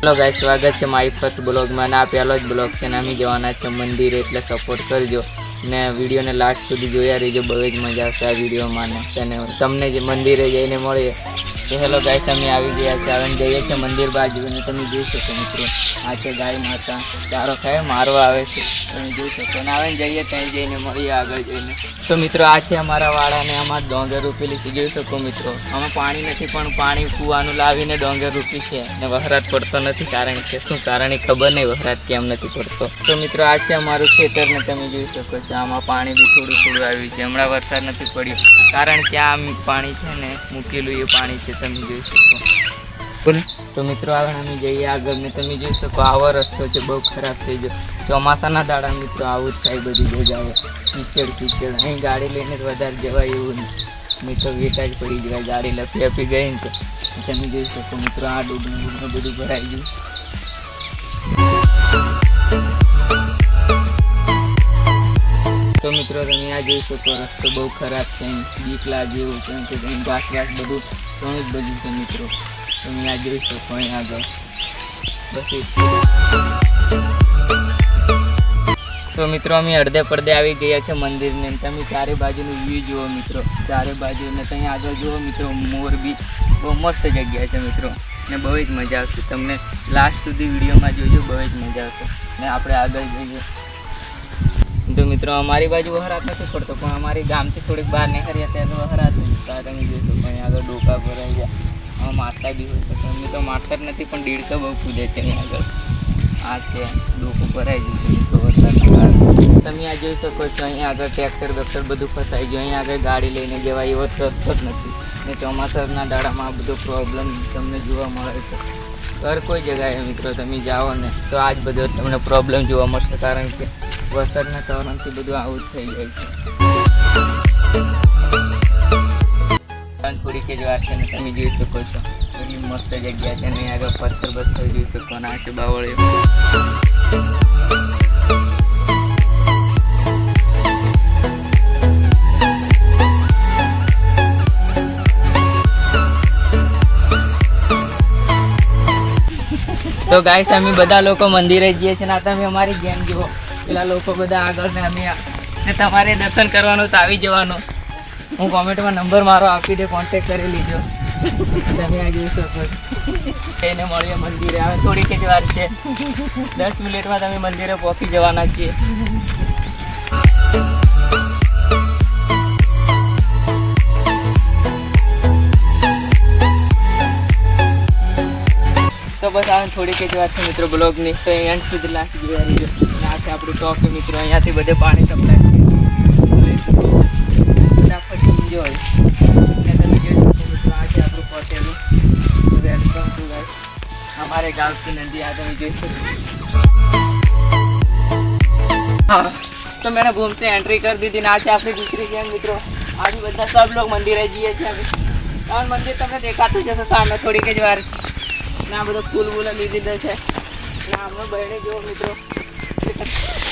Hello ગાય સ્વાગત છે મારી ફર્સ્ટ બ્લોગમાં આ પહેલો જ બ્લોગ છે ને અમે જવાના છે મંદિર, એટલે સપોર્ટ કરજો. ને વિડીયોને લાસ્ટ સુધી જોયા રહીજો, બહુ જ મજા આવશે આ વિડીયોમાં ને. તમને જે મંદિરે જઈને મળીએ તો હેલો ગાય અમે આવી ગયા છે હવે જઈએ છીએ મંદિર બાજુ અને તમે જોઈ શકો મિત્રો, આ છે ગાય માતા. ચારો ખાય, મારવા આવે છે. તમે જોઈ શકો. અને આવે જઈએ ત્યાં જઈને, મળીએ આગળ જઈને. તો મિત્રો, આ છે અમારા વાળાને આમાં ડોંગર રૂપેલી છે. જોઈ શકો મિત્રો, આમાં પાણી નથી, પણ પાણી કૂવાનું લાવીને ડોંગર રૂપી છે. અને વહરાત પડતો નથી, કારણ કે શું? કારણ એ ખબર નહીં વહરાત કેમ નથી પડતો. તો મિત્રો, આ છે અમારું ખેતર ને તમે જોઈ શકો છો. આમાં પાણી બી થોડું થોડું આવ્યું છે. હમણાં વરસાદ નથી પડ્યો. કારણ કે આ પાણી છે ને, મૂકેલું એ પાણી છે. તમે જોઈ શકો. બોલ તો મિત્રો આગળ અમે જઈએ આગળ. ને તમે જોઈ શકો આવો રસ્તો છે બહુ ખરાબ થઈ ગયો. ચોમાસાના દાડા મિત્રો આવું જ થાય બધી જગ્યાએ. કીચડ કીચડ. અહીં ગાડી લઈને વધારે જવાય એવું નહીં. મિત્રો વેટા જ પડી ગયા ગાડી લપી આપી ગઈ ને તો. તમે જોઈ શકો મિત્રો આ ડૂબનું બધું ભરાઈ ગયું. તો મિત્રો તમે આ જોઈ શકો. રસ્તો બહુ ખરાબ છે. બીક લાગે એવું અહીં ઘાસ ઘાસ બધું ઘણું જ બધું છે મિત્રો. તમે આ જોઈ શકો અહીં આગળ. બસ તો મિત્રો, અમે અડધે પડદે આવી ગયા છે મંદિરને. તમે ચારે બાજુનું વ્યૂ જુઓ મિત્રો. ચારે બાજુ ને ત્યાં આગળ જુઓ મિત્રો મોરબી બહુ મસ્ત જગ્યા છે મિત્રો. ને બહુ જ મજા આવશે. તમને લાસ્ટ સુધી વિડીયોમાં જોજો, બહુ જ મજા આવશે. ને આપણે આગળ જઈએ. તો મિત્રો, અમારી બાજુ વહરાત નથી પડતો, પણ અમારી ગામથી થોડીક બહાર નીકળ્યા ત્યાં તો વહરાત ત્યાં તમે જોશો, પણ આગળ ડોકા ભરાઈ ગયા. આમાં મારતા બી હોય છે અમે તો મારતા જ નથી, પણ દીડકા બહુ કૂદે છે અહીં આગળ. આ છે, ડોકું ભરાઈ ગયું છે વરસાદના તમે આ જોઈ શકો છો, અહીંયા આગળ ટ્રેક્ટર બેક્ટર બધું ફસાઈ ગયું, અહીંયા આગળ ગાડી લઈને જવાય એવો રસ્તો જ નથી. ને ચોમાસાના દાડામાં આ બધો પ્રોબ્લેમ તમને જોવા મળે છે. હર કોઈ જગ્યાએ, મિત્રો, તમે જાઓ ને, તો આ જ બધો તમને પ્રોબ્લેમ જોવા મળશે, કારણ કે વરસાદના કારણથી બધું આવું જ થઈ જાય છે. પણ થોડીક જ વાર છે તમે જોઈ શકો છો. એટલી મસ્ત જગ્યા છે ને આગળ પથ્થર પથ્થર જોઈ શકો ને છે બાવળીઓ તો ગાઈસ અમે બધા લોકો મંદિરે જઈએ છીએ આ તમે અમારી ગેમ જુઓ. પેલા લોકો બધા આગળ ને અમે તમારે દર્શન કરવાનું તો આવી જવાનું. હું કોમેન્ટમાં નંબર મારો આપી દે કોન્ટેક કરી લીજો. તમે આ જોઈ શકો એને મળીએ મંદિરે. હવે થોડીક જ વાર છે. દસ મિનિટમાં તમે મંદિરે પહોંચી જવાના છીએ. તો બસ આવે થોડીક જ વાર છે મિત્રો બ્લોગની. તો એન્ડ સુધી લાસ્ટ જોવા રહીજો. આપણું ટોપ મિત્રો. અહીંયાથી બધે પાણી સપ્લાય છે. हमारे गांव की नदी आ गई जैसे हाँ तो मैंने घूम से एंट्री कर दी थी ना आज आपकी दूसरी गेम मित्रों आज બધા सब लोग મંદિરે જઈએ છીએ અમે और મંદિર તમને દેખાતું જશે સામે થોડીક જ વાર ના બધો ફૂલ બૂલ લીધી છે ના અમે બહેણી જુઓ મિત્રો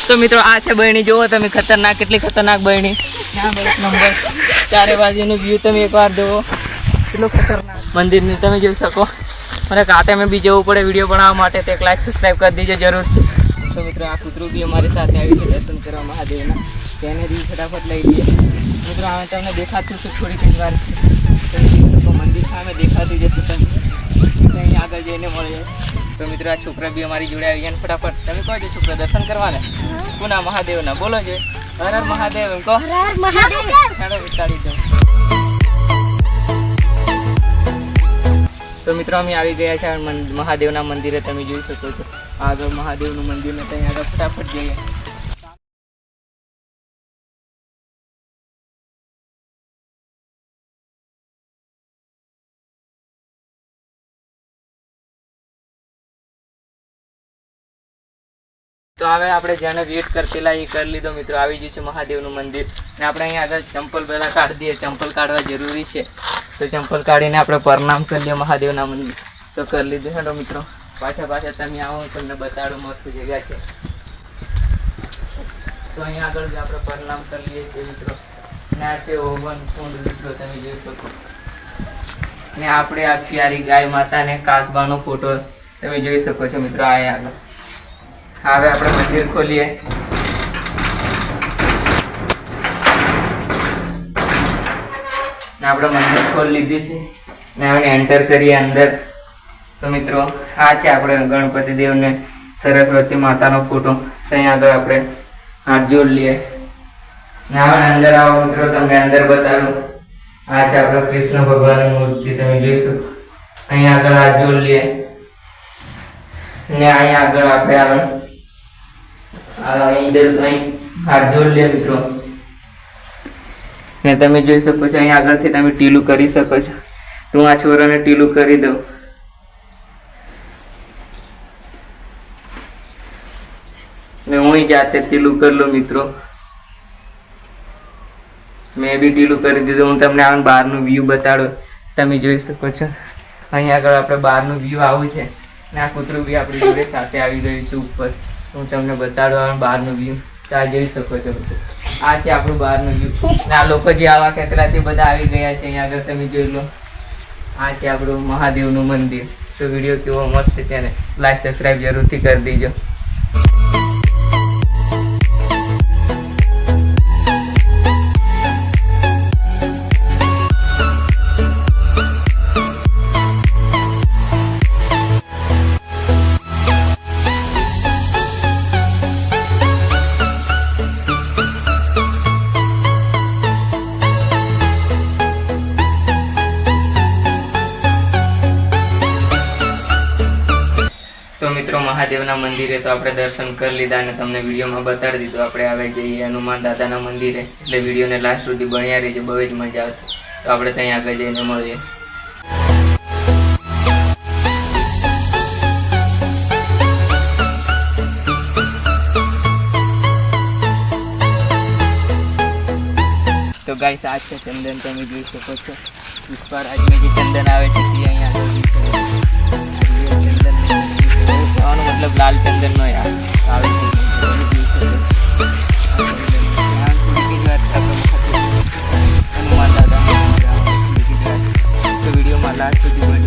તો મિત્રો આ છે બહેણી જુઓ તમે ખતરનાક કેટલી ખતરનાક બહેણી ના એક નંબર ચારે બાજુનું વ્યૂ તમે એકવાર જુઓ કેટલું ખતરનાક મંદિરની તમે જોઈ શકો મને કાતે મેં બી જવું પડે વીડિયો બનાવવા માટે તો એક લાઈક સબસ્ક્રાઈબ કરી દીજો જરૂર. તો મિત્રો આ કૂતરું બી અમારી સાથે આવી છે દર્શન કરવા મહાદેવના. તેને બી ફટાફટ લઈ લઈએ. મિત્રો હવે તમને દેખાતું છે થોડીક જ વાર. મંદિર સામે દેખાતું જશે તમને અહીં આગળ જઈને મળીએ. તો મિત્રો આ છોકરા બી અમારી જોડે આવી ગયા ફટાફટ. તમે કહો છો છોકરા દર્શન કરવાને? કોના મહાદેવના? બોલો છે હર હર મહાદેવ એમ કહો. હેડો વિચારી દો તો મિત્રો અમે આવી ગયા છે મહાદેવના મંદિરે, તમે જોઈ શકો છો. આગળ મહાદેવનું મંદિર ને ત્યાં આગળ ફટાફટ જઈએ. તો હવે આપણે જેને વેટ કરતેલા એ કરી લીધો મિત્રો, આવી ગયું છે મહાદેવનું મંદિર. ને આપણે અહીંયા આગળ ચંપલ પહેલાં કાઢી દઈએ. ચંપલ કાઢવા જરૂરી છે. તો ચંપલ કાઢીને આપણે પરનામ કરી લઈએ મહાદેવના મંદિર. તો કરી લીધું હેડો મિત્રો. પાછા પાછા તમે આવો તમને બતાડો મસ્ત જગ્યા છે. તો અહીંયા આગળ જે આપણે પરનામ કરી લઈએ છીએ મિત્રો. ને તે ઓવન કુંડ મિત્રો, તમે જોઈ શકો. ને આપણે આ પ્યારી ગાય માતાને કાસબાનો ફોટો તમે જોઈ શકો છો મિત્રો, આ આગળ. હવે આપણે મંદિર ખોલીએ. ને આપણે મંદિર ખોલ લીધું છે. ને આપણે એન્ટર કરીએ અંદર. તો મિત્રો, આ છે આપણે ગણપતિ દેવને સરસ્વતી માતાનો ફોટો ત્યાં આગળ આપણે હાથ જોડ લઈએ ને આપણે અંદર આવો મિત્રો, તમને અંદર બતાવું. આ છે આપણે કૃષ્ણ ભગવાનની મૂર્તિ, તમે જોઈશો. અહીંયા આગળ હાથ જોડ લઈએ ને અહીંયા આગળ આપણે આગળ અંદર અહીં હાથ જોડ લઈએ મિત્રો. ને તમે જોઈ શકો છો, અહીંયા આગળથી તમે ટીલું કરી શકો છો. તો આ છોરાને ટીલું કરી દઉં. ને હું જાતે ટીલું કરી લઉં, મિત્રો. મેં બી ટીલું કરી દીધું. હું તમને આવું બહારનું વ્યૂ બતાડું. તમે જોઈ શકો છો. અહીંયા આગળ આપણે બહારનું વ્યૂ આવું છે. ને આ કૂતરું બી આપણી જોડે સાથે આવી ગયું છે ઉપર. હું તમને બતાડું બહારનું વ્યૂ તો આ જોઈ શકો છો, મિત્રો. આ છે આપણું બહારનું ને આ લોકો જે આવા ખેતરા તે બધા આવી ગયા છે અહીંયા આગળ, તમે જોઈ લો. આ છે આપણું મહાદેવનું મંદિર. તો વીડિયો કેવો મસ્ત છે ને. લાઈક સબસ્ક્રાઈબ જરૂરથી કરી દીજો. મહાદેવના મંદિરે તો આપણે દર્શન કરી લીધા અને તમને વિડીયોમાં બતાડી દીધું. આપણે આવે જઈએ હનુમાન દાદાના મંદિરે. એટલે વિડીયોને લાસ્ટ સુધી બણ્યા રહીજો, બહુ જ મજા આવતી તો આપણે ત્યાં આગળ જઈને મળીએ. તો ગાઈસ આ છે ચંદન તમે જોઈ શકો છો. પુષ્પારાજમાં જે ચંદન આવે છે અહીંયા. કહેવાનો મતલબ લાલ ચંદન. નો યાર આવે. છે હનુમાન દાદા લાસ્ટ સુધી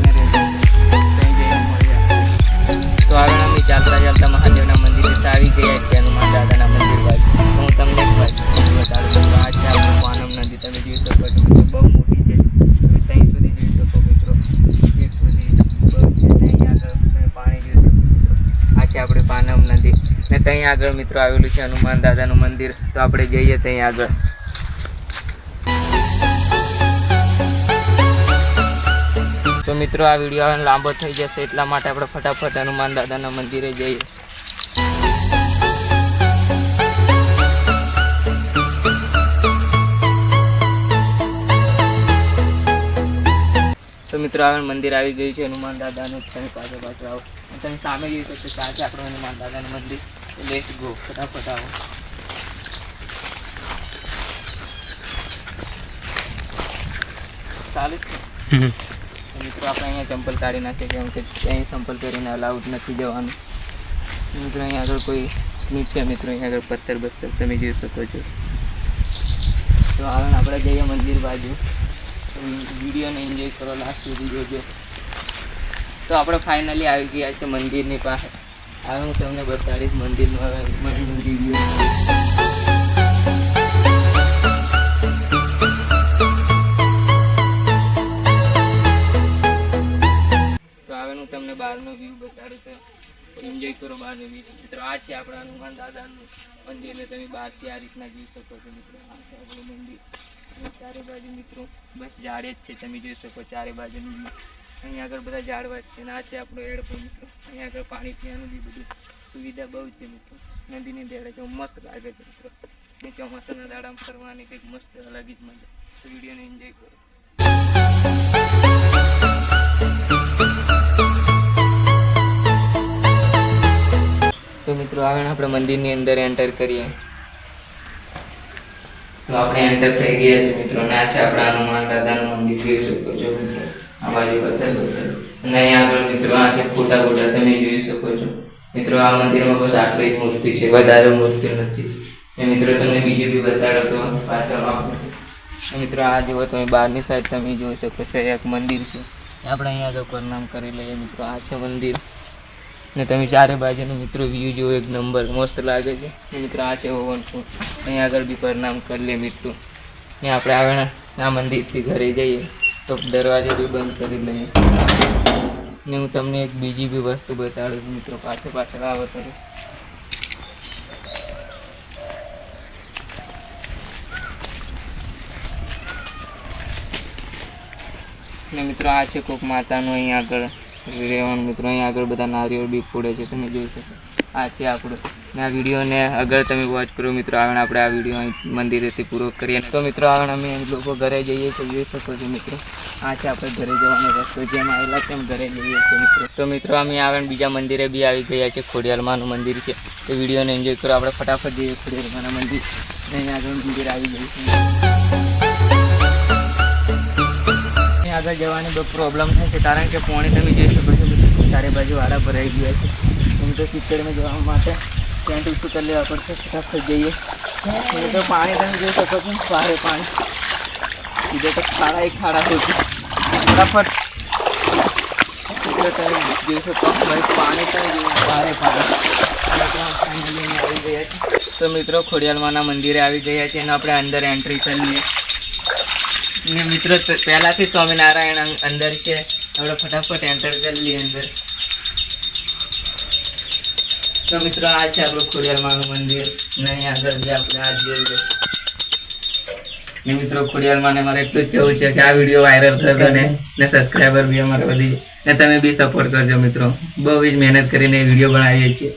આગળ મિત્રો આવેલું છે હનુમાન દાદાનું મંદિર. તો આપણે જઈએ ત્યાં આગળ. તો મિત્રો આ વીડિયો લાંબો થઈ જશે એટલા માટે આપણે ફટાફટ હનુમાન દાદાના મંદિરે જઈએ. તો મિત્રો હવે મંદિર આવી ગયું છે હનુમાન દાદાનું. તમે પાછળ પાછળ આવો. તમે સામે જોઈ શકો છો આપણું હનુમાન દાદાનું મંદિર. લેટ ગો ફટાફટ આવો. ચાલુ? મિત્રો આપણે અહીંયા ચંપલ કાઢી નાખીએ કેમ કે ત્યાં ચંપલ પહેરીને અલાઉડ નથી જવાનું. મિત્રો અહીંયા આગળ કોઈ નીચે મિત્રો અહીંયા આગળ પથ્થર બસ્તર તમે જોઈ શકો છો. તો હવે આપણે જઈએ મંદિર બાજુ. વિડીયોને એન્જોય કરો લાસ્ટ સુધી જોજો. તો આપણે ફાઇનલી આવી ગયા છે મંદિરની પાસે. હવે હું તમને બતાડીશ, મંદિરનું હવે મંદિરનું તમને બહારનો વ્યૂ બતાડું તો એન્જોય કરો બહારનો વ્યૂ મિત્રો, આ છે આપણા હનુમાન દાદાનું મંદિર તમે બહારથી આ રીતના જોઈ શકો છો મિત્રો. આ છે મંદિર. ચારે બાજુ મિત્રો, બસ ઝાડે જ છે, તમે જોઈ શકો, ચારે બાજુનું view. અહીંયા આગળ બધા ઝાડવા છે આ છે આપણો એડપો મિત્રો અહીંયા આગળ પાણી પીવાનું બી બધું સુવિધા બહુ છે મિત્રો. નદીની દેડે છે, મસ્ત લાગે છે મિત્રો. ને ચોમાસાના દાડામાં ફરવાની કંઈક મસ્ત અલગ જ મજા. તો વિડીયોને એન્જોય કરો. તો મિત્રો આગળ આપણે મંદિરની અંદર એન્ટર કરીએ. તો આપણે એન્ટર થઈ ગયા છે મિત્રો. ના છે આપણા હનુમાન દાદાનું મંદિર. જોઈ શકો છો મિત્રો. પથ્થર પથ્થર અને અહીંયા આગળ મિત્રો આ છે ફોટા ફોટા તમે જોઈ શકો છો. મિત્રો આ મંદિરમાં બસ આટલી જ મૂર્તિ છે. વધારે મૂર્તિ નથી. એ મિત્રો તમને બીજું બી બતાડો તો પાછળ મિત્રો આ જુઓ તમે, બહારની સાઈડ તમે જોઈ શકો છો, એક મંદિર છે. આપણે અહીંયા આગળ પ્રણામ કરી લઈએ. મિત્રો, આ છે મંદિર. ને તમે ચારે બાજુનો મિત્રો વ્યૂ જુઓ, એક નંબર. મસ્ત લાગે છે. મિત્રો, આ છે ઓવન ફૂડ અહીંયા આગળ બી પ્રણામ કરી લે મિત્રો. ને આપણે આવે આ મંદિરથી ઘરે જઈએ. તો દરવાજો બી બંધ કરી લઈએ. ને હું તમને એક બીજી બી વસ્તુ બતાડું છું મિત્રો પાછળ પાછળ આવો તો ને મિત્રો, આ છે કોક માતાનું અહીં આગળ રહેવાનું. મિત્રો, અહીં આગળ બધા નારિયેળ બી ફોડે છે, તમે જોઈ શકો. આ છે આપણું. ને આ વિડીયોને અગર તમે વોચ કરો મિત્રો, આગળ આપણે આ વીડિયો અહીં મંદિરેથી પૂરો કરીએ. તો મિત્રો, આગળ અમે લોકો ઘરે જઈએ તો જોઈ શકો છો મિત્રો. આ છે આપણે ઘરે જવાનો રસ્તો જેમ આવેલા તેમ ઘરે જઈએ છીએ મિત્રો. તો મિત્રો, અમે આવે બીજા મંદિરે બી આવી ગયા છે ખોડિયાલમાનું મંદિર છે. તો વિડીયોને એન્જોય કરો. આપણે ફટાફટ જઈએ ખોડિયાલમાના મંદિર. અને આગળ મંદિર આવી ગયું છે. આગળ જવાની બહુ પ્રોબ્લેમ થાય છે. કારણ કે પોણે તમે જોઈ શકો છો ચારે બાજુ વાળા ભરાઈ ગયા છે. એમ તો સિત્તેરમાં જવા માટે ટેન્ટ ઊંચું કરી લેવા પડશે. ફટાફટ જઈએ. તો પાણી તમે જોઈ શકો છો. સારું પાણી. સીધે તો ખાડા એક ખાડા હોય ફટાફટ. તો મિત્રો, ખોડિયાલમાના મંદિરે આવી ગયા છે અને આપણે અંદર એન્ટ્રી કરીએ ને મિત્રો પહેલાંથી સ્વામિનારાયણ અંદર છે. આપણે ફટાફટ એન્ટર કરી લઈએ અંદર. તો મિત્રો, આ છે આપણું ખોડિયાલમાનું મંદિર. ને આગળ જે આપણે આ જોઈએ ને મિત્રો ખોડિયાલમાને મારે એટલું જ કહેવું છે કે આ વીડિયો વાયરલ થતો ને ને સબસ્ક્રાઈબર બી અમારે વધી ને તમે બી સપોર્ટ કરજો મિત્રો. બહુ જ મહેનત કરીને વીડિયો બનાવીએ છીએ.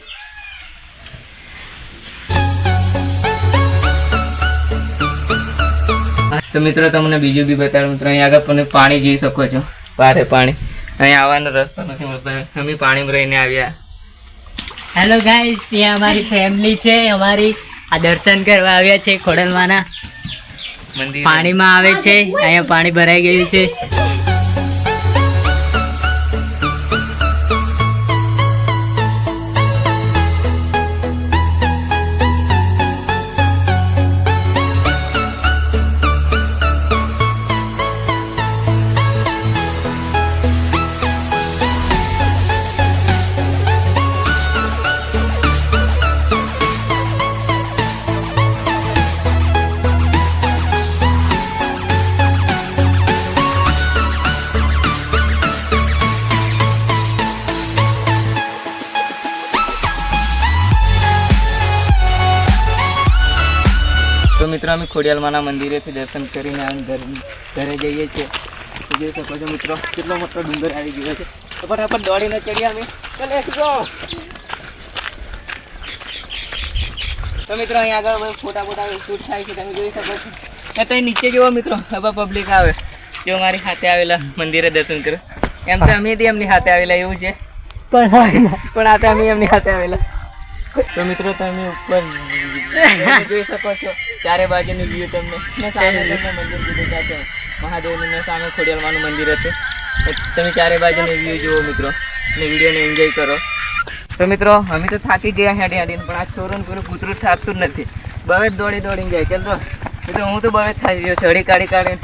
તો મિત્રો, તમને બીજું બી બતાડું. મિત્રો અહીં આગળ તમે પાણી જોઈ શકો છો. બારે પાણી. અહીં આવવાનો રસ્તો નથી મળતો. અમે પાણીમાં રહીને આવ્યા. હેલો ગાઈસ અહીંયા અમારી ફેમિલી છે. અમારી આ દર્શન કરવા આવ્યા છે ખોડલમાના મંદિર પાણીમાં આવે છે અહીંયા પાણી ભરાઈ ગયું છે. મિત્રો અમે ખોડિયાલમાના મંદિરેથી દર્શન કરીને ઘરે ઘરે જઈએ છીએ. તો જોઈ શકો છો મિત્રો કેટલો મોટો ડુંગર આવી ગયો છે. ફટાફટ દોડીને ચડીએ અમે. તો તો મિત્રો અહીં આગળ ફોટા ફોટા શૂટ થાય છે તમે જોઈ શકો છો. ને તો નીચે જુઓ મિત્રો હવે પબ્લિક આવે. જો મારી સાથે આવેલા મંદિરે દર્શન કરો. એમ તો અમે એમની સાથે આવેલા એવું છે. પણ પણ આ તો અમે એમની સાથે આવેલા. તો મિત્રો, તમે ઉપર જોઈ શકો છો. ચારે બાજુની વ્યૂ તમને. મંદિર કીધું છે. મહાદેવનું સામે ખોડિયાલમાનું મંદિર હતું. તમે ચારે બાજુની વ્યૂ જુઓ મિત્રો. અને વિડીયોને એન્જોય કરો. તો મિત્રો, અમે તો થાકી ગયા હેડી હેડીને, પણ આ છોરોને પૂરું કૂતરું થાકતું નથી. બવે દોડી દોડીને જાય ચાલ તો? મિત્રો, હું તો બવે થાકી ગયો છડી કાઢી કાઢીને.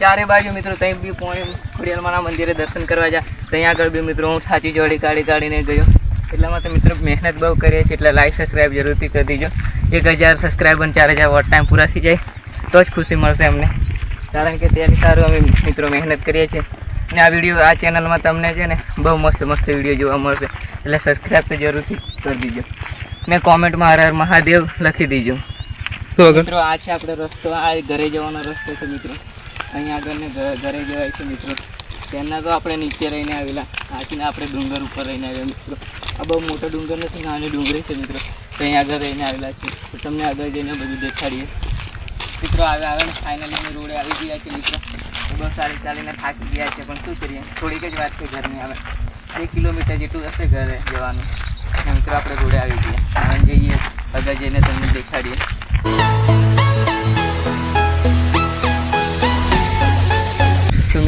ચારે બાજુ મિત્રો ત્યાં બી પોણી ખોડિયાલમાના મંદિરે દર્શન કરવા જા. ત્યાં આગળ બી મિત્રો, હું થાચી જોડી કાઢી કાઢીને ગયો. એટલામાં તો મિત્રો મહેનત બહુ કરીએ છીએ, એટલે લાઈક સબસ્ક્રાઈબ જરૂરથી કરી દીજો. એક હજાર સબસ્ક્રાઈબ અને ચાર હજાર વોટ ટાઈમ પૂરા થઈ જાય, તો જ ખુશી મળશે અમને. કારણ કે તેની સારું અમે મિત્રો મહેનત કરીએ છીએ. અને આ વીડિયો આ ચેનલમાં તમને છે ને બહુ મસ્ત મસ્ત વીડિયો જોવા મળશે. એટલે સબસ્ક્રાઈબ તો જરૂરથી કરી દીજો. ને કોમેન્ટમાં હર હર મહાદેવ લખી દીજો. મિત્રો, આ છે આપણો રસ્તો, આ ઘરે જવાનો રસ્તો છે મિત્રો. અહીંયા આગળ ને ઘરે જવાય છે મિત્રો. તેના તો આપણે નીચે રહીને આવેલા. આથી આપણે ડુંગર ઉપર રહીને આવ્યા મિત્રો. આ બહુ મોટો ડુંગર નથી, નાની ડુંગળી છે મિત્રો. ત્યાં આગળ રહીને આવેલા છે. તો તમને આગળ જઈને બધું દેખાડીએ. મિત્રો આવે આવે ને ફાઇનલી અમે રોડે આવી ગયા છે મિત્રો. બહુ સારી ચાલી ચાલીને થાકી ગયા છે પણ શું કરીએ? થોડીક જ વાત છે ઘરની આવે બે કિલોમીટર જેટલું હશે ઘરે જવાનું. મિત્રો, આપણે રોડે આવી ગયા. હવે જઈએ આગળ જઈને તમને દેખાડીએ.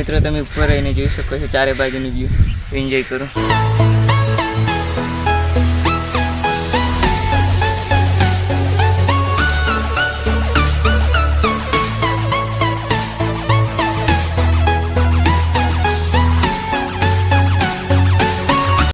મિત્રો તમે ઉપર રહીને જોઈ શકો છો ચારે બાજુની વ્યૂ એન્જોય કરો.